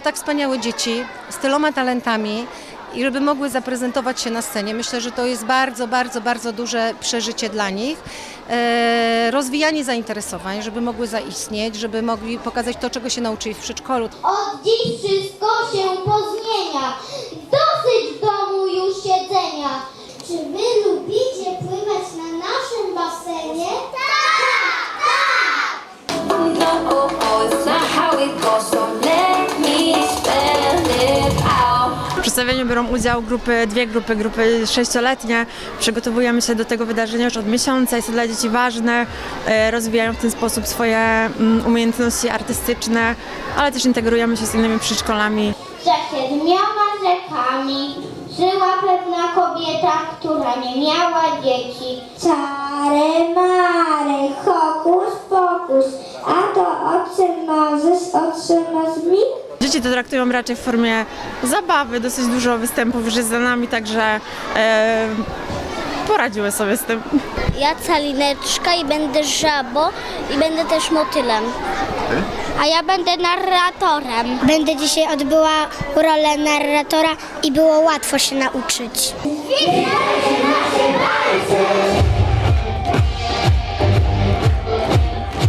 wspaniałe dzieci z tyloma talentami i żeby mogły zaprezentować się na scenie. Myślę, że to jest bardzo, bardzo, bardzo duże przeżycie dla nich. E, rozwijanie zainteresowań, żeby mogły zaistnieć, żeby mogli pokazać to, czego się nauczyli w przedszkolu. Od dziś wszystko się pozmienia. Dosyć w domu już siedzenia. Czy wy lubicie przedstawieniu biorą udział grupy, dwie grupy, grupy sześcioletnie. Przygotowujemy się do tego wydarzenia już od miesiąca, jest to dla dzieci ważne, e, rozwijają w ten sposób swoje mm, umiejętności artystyczne, ale też integrujemy się z innymi przedszkolami. że siedmioma rzekami żyła pewna kobieta, która nie miała dzieci. Czary mary, hokus pokus, a to o czym możesz otrzymać mi? Dzieci to traktują raczej w formie zabawy, dosyć dużo występów już jest za nami, także e, poradziły sobie z tym. Ja calineczka i będę żabo i będę też motylem. A ja będę narratorem. Będę dzisiaj odbyła rolę narratora i było łatwo się nauczyć. Witajcie nasze walce!